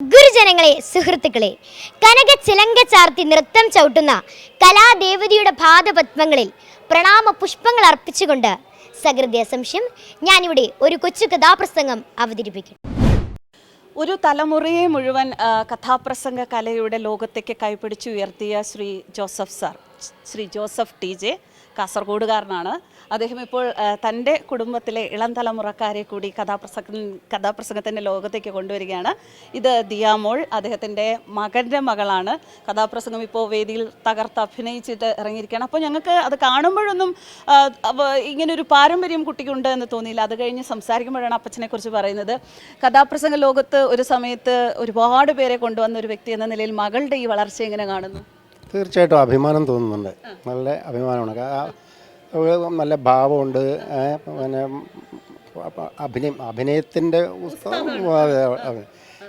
ഗുരുജനങ്ങളെ സുഹൃത്തുക്കളെ കനക ചിലങ്ക ചാർത്തി നൃത്തം ചവിട്ടുന്ന കലാദേവതയുടെ പാദപത്മങ്ങളിൽ പ്രണാമ പുഷ്പങ്ങൾ അർപ്പിച്ചുകൊണ്ട് സഹൃദയ സംശയം ഞാനിവിടെ ഒരു കൊച്ചു കഥാപ്രസംഗം അവതരിപ്പിക്കും. ഒരു തലമുറയെ മുഴുവൻ കഥാപ്രസംഗ കലയുടെ ലോകത്തേക്ക് കൈപിടിച്ചുയർത്തിയ Shri Joseph sir Shri Joseph T J. കാസർഗോഡുകാരനാണ്. അദ്ദേഹം ഇപ്പോൾ തന്റെ കുടുംബത്തിലെ ഇളം തലമുറക്കാരെ കൂടി കഥാപ്രസംഗ കഥാപ്രസംഗത്തിന്റെ ലോകത്തേക്ക് കൊണ്ടുവരികയാണ്. ഇത് ദിയാമോൾ അദ്ദേഹത്തിന്റെ മകന്റെ മകളാണ്. കഥാപ്രസംഗം ഇപ്പോൾ വേദിയിൽ തകർത്ത് അഭിനയിച്ചിട്ട് ഇറങ്ങിയിരിക്കുകയാണ്. അപ്പോൾ ഞങ്ങൾക്ക് അത് കാണുമ്പോഴൊന്നും ഇങ്ങനൊരു പാരമ്പര്യം കുട്ടിക്കുണ്ട് എന്ന് തോന്നിയില്ല. അത് കഴിഞ്ഞ് സംസാരിക്കുമ്പോഴാണ് അപ്പച്ചനെക്കുറിച്ച് പറയുന്നത്. കഥാപ്രസംഗ ലോകത്ത് ഒരു സമയത്ത് ഒരുപാട് പേരെ കൊണ്ടുവന്ന ഒരു വ്യക്തി എന്ന നിലയിൽ മകളുടെ ഈ വളർച്ച എങ്ങനെ കാണുന്നു? തീർച്ചയായിട്ടും അഭിമാനം തോന്നുന്നുണ്ട്. നല്ല അഭിമാനമാണ്. നല്ല ഭാവമുണ്ട്. പിന്നെ അഭിനയം അഭിനയത്തിന്റെ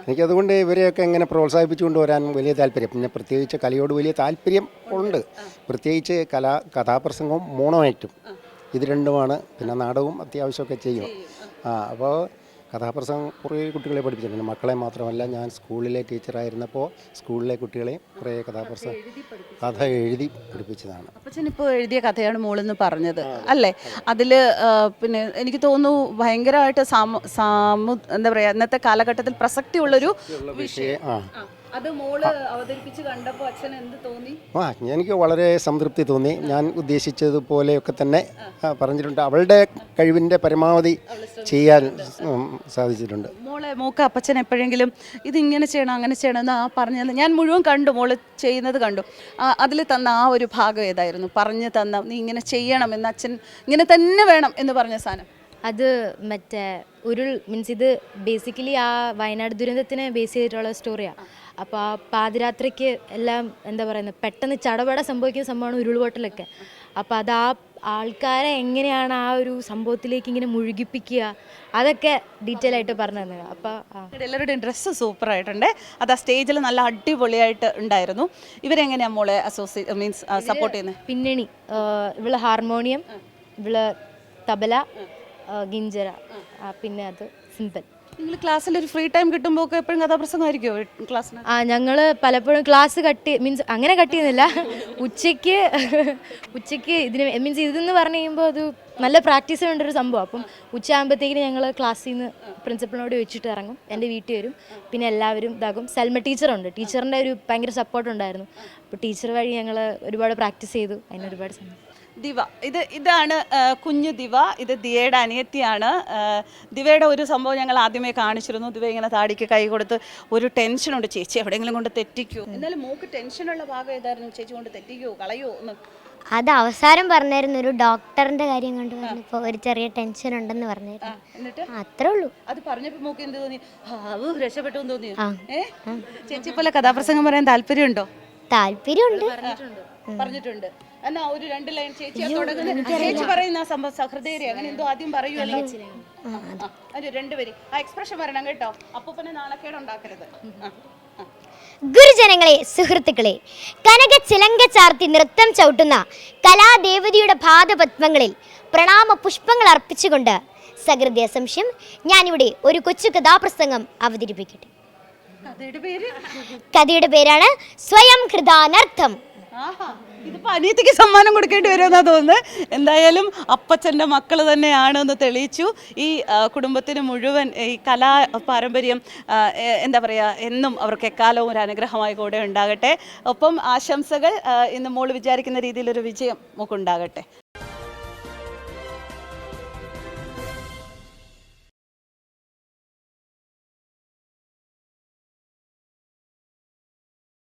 എനിക്കതുകൊണ്ട് ഇവരെയൊക്കെ എങ്ങനെ പ്രോത്സാഹിപ്പിച്ചുകൊണ്ട് വരാൻ വലിയ താല്പര്യം. പിന്നെ പ്രത്യേകിച്ച് കലയോട് വലിയ താല്പര്യം ഉണ്ട്. പ്രത്യേകിച്ച് കലാ കഥാപ്രസംഗവും മോണോആക്റ്റും ഇത് രണ്ടുമാണ്. പിന്നെ നാടകവും അത്യാവശ്യമൊക്കെ ചെയ്യും. ആ അപ്പോൾ കഥാപ്രസംഗം കുറേ കുട്ടികളെ പഠിപ്പിച്ചിട്ടുണ്ട്. മക്കളെ മാത്രമല്ല ഞാൻ സ്കൂളിലെ ടീച്ചറായിരുന്നപ്പോൾ സ്കൂളിലെ കുട്ടികളെ കുറേ കഥാപ്രസംഗം കഥ എഴുതി പഠിപ്പിച്ചതാണ്. അപ്പച്ചൻ ഇപ്പോൾ എഴുതിയ കഥയാണ് മോളെന്ന് പറഞ്ഞത് അല്ലേ? അതിൽ പിന്നെ എനിക്ക് തോന്നുന്നു ഭയങ്കരമായിട്ട് സാമു സാമു എന്താ പറയുക ഇന്നത്തെ കാലഘട്ടത്തിൽ പ്രസക്തിയുള്ളൊരു വിഷയം. ആ, അത് മോൾ അവതരിപ്പിച്ച് കണ്ടപ്പോൾ അച്ഛൻ എന്ത് തോന്നി? ആ എനിക്ക് വളരെ സംതൃപ്തി തോന്നി. ഞാൻ ഉദ്ദേശിച്ചതുപോലെയൊക്കെ തന്നെ പറഞ്ഞിട്ടുണ്ട്. അവളുടെ കഴിവിന്റെ പരമാവധി ചെയ്യാൻ സാധിച്ചിട്ടുണ്ട്. മോളെ മോക്ക് അപ്പച്ചൻ എപ്പോഴെങ്കിലും ഇതിങ്ങനെ ചെയ്യണം അങ്ങനെ ചെയ്യണം എന്ന് ആ പറഞ്ഞത് ഞാൻ മുഴുവൻ കണ്ടു. മോൾ ചെയ്യുന്നത് കണ്ടു. അതിൽ തന്ന ആ ഒരു ഭാഗം ഏതായിരുന്നു? പറഞ്ഞു തന്ന നീ ഇങ്ങനെ ചെയ്യണം എന്ന് അച്ഛൻ ഇങ്ങനെ തന്നെ വേണം എന്ന് പറഞ്ഞ സാധനം. അത് മറ്റേ ഉരുൾ മീൻസ് ഇത് ബേസിക്കലി ആ വയനാട് ദുരന്തത്തിനെ ബേസ് ചെയ്തിട്ടുള്ള സ്റ്റോറിയാണ് അപ്പോൾ ആ പാതിരാത്രിക്ക് എല്ലാം എന്താ പറയുന്നത് പെട്ടെന്ന് ചടപട സംഭവിക്കുന്ന സംഭവമാണ് ഉരുൾപൊട്ടലൊക്കെ. അപ്പോൾ അത് ആ ആൾക്കാരെ എങ്ങനെയാണ് ആ ഒരു സംഭവത്തിലേക്ക് ഇങ്ങനെ മുഴുകിപ്പിക്കുക? അതൊക്കെ ഡീറ്റെയിൽ ആയിട്ട് പറഞ്ഞു തന്നത്. അപ്പോൾ എല്ലാവരുടെയും ഡ്രസ്സ് സൂപ്പർ ആയിട്ടുണ്ട്. അത് ആ സ്റ്റേജിൽ നല്ല അടിപൊളിയായിട്ട് ഉണ്ടായിരുന്നു. ഇവരെങ്ങനെയാണ് മോളെ അസോസിയേറ്റ് മീൻസ് സപ്പോർട്ട് ചെയ്യുന്നത് പിന്നണി ഇവൾ ഹാർമോണിയം ഇവൾ തബല ഗിഞ്ചറ പിന്നെ അത് സിമ്പൽ. നിങ്ങൾ ക്ലാസ്സിൽ ഒരു ഫ്രീ ടൈം കിട്ടുമ്പോൾ ഒക്കെ എപ്പോഴും കഥാപ്രസംഗമായിരിക്കുമോ ക്ലാസ്സിന്? ആ ഞങ്ങൾ പലപ്പോഴും ക്ലാസ് കട്ട് മീൻസ് അങ്ങനെ കട്ട് ചെയ്യുന്നില്ല ഉച്ചയ്ക്ക് ഉച്ചയ്ക്ക് ഇതിന് മീൻസ് ഇതെന്ന് പറഞ്ഞു കഴിയുമ്പോൾ അത് നല്ല പ്രാക്ടീസ് വേണ്ട ഒരു സംഭവം. അപ്പം ഉച്ചയാകുമ്പോഴത്തേക്കിന് ഞങ്ങൾ ക്ലാസ്സിൽ നിന്ന് പ്രിൻസിപ്പളിനോട് വെച്ചിട്ട് ഇറങ്ങും. എന്റെ വീട്ടിൽ വരും. പിന്നെ എല്ലാവരും ഇതാകും. സൽമ ടീച്ചറുണ്ട്. ടീച്ചറിന്റെ ഒരു ഭയങ്കര സപ്പോർട്ട് ഉണ്ടായിരുന്നു. അപ്പോൾ ടീച്ചർ വഴി ഞങ്ങൾ ഒരുപാട് പ്രാക്ടീസ് ചെയ്തു. അതിന് ഒരുപാട് സന്തോഷം. ദിവ. ഇത് ഇതാണ് കുഞ്ഞു ദിവ. ഇത് ദിയയുടെ അനിയത്തിയാണ്. ദിവയുടെ ഒരു സംഭവം ഞങ്ങൾ ആദ്യമേ കാണിച്ചിരുന്നു. ദിവ ഇങ്ങനെ താടിക്ക് കൈ കൊടുത്ത് ഒരു ടെൻഷനുണ്ട് ചേച്ചി എവിടെയെങ്കിലും കൊണ്ട് തെറ്റിക്കൂ? എന്നാലും മൂക്ക് ടെൻഷനുള്ള ഭാഗം ഏതായിരുന്നു? ചേച്ചി കൊണ്ട് തെറ്റിക്കൂ? കളയോ? എന്ന്. അത് അവസാനം പറഞ്ഞായിരുന്നു. ഒരു ഡോക്ടറിന്റെ കാര്യം കൊണ്ട് പറഞ്ഞപ്പോൾ ഒരു ചെറിയ ടെൻഷൻ ഉണ്ടെന്ന് പറഞ്ഞായിരുന്നു. അത്രേ ഉള്ളൂ. അത് പറഞ്ഞപ്പോൾ എന്ത് തോന്നി? ഹാവ് രക്ഷപ്പെട്ടു. ഏ? ചേച്ചി പോലെ കഥാപ്രസംഗം പറയാൻ താല്പര്യമുണ്ടോ? താല്പര്യമുണ്ട്. പറഞ്ഞിട്ടുണ്ട്. എന്നാ ഒരു രണ്ട് ലൈൻ ചേച്ചി തുടങ്ങുന്നത് തുടങ്ങുന്ന ചേച്ചി പറയുന്ന സംഭവം സഹൃദയരെ അങ്ങനെ എന്തോ ആദ്യം പറയുമല്ലോ. ഒരു രണ്ടുപേര് ആ എക്സ്പ്രഷൻ വരണം കേട്ടോ. അപ്പൂപ്പനെ നാണക്കേട് ഉണ്ടാക്കരുത്. ഗുരുജനങ്ങളെ സുഹൃത്തുക്കളെ കനക ചിലങ്ക ചാർത്തി നൃത്തം ചവിട്ടുന്ന കലാദേവതിയുടെ പാദപത്മങ്ങളിൽ പ്രണാമ പുഷ്പങ്ങൾ അർപ്പിച്ചുകൊണ്ട് സഹൃദയ സംശയം ഞാനിവിടെ ഒരു കൊച്ചു കഥാപ്രസംഗം അവതരിപ്പിക്കട്ടെ. കഥയുടെ പേര്? കഥയുടെ പേരാണ് സ്വയം കൃതാനർത്ഥം ഇതിപ്പോ അനിയത്തിക്ക് സമ്മാനം കൊടുക്കേണ്ടി വരുമെന്നാ തോന്നുന്നത്. എന്തായാലും അപ്പച്ചന്റെ മക്കൾ തന്നെയാണ് എന്ന് തെളിയിച്ചു. ഈ കുടുംബത്തിന് മുഴുവൻ ഈ കലാ പാരമ്പര്യം എന്താ പറയുക എന്നും അവർക്ക് എക്കാലവും ഒരു അനുഗ്രഹമായി കൂടെ ഉണ്ടാകട്ടെ. ഒപ്പം ആശംസകൾ ഇന്ന് മോൾ വിചാരിക്കുന്ന രീതിയിലൊരു വിജയം നമുക്ക് ഉണ്ടാകട്ടെ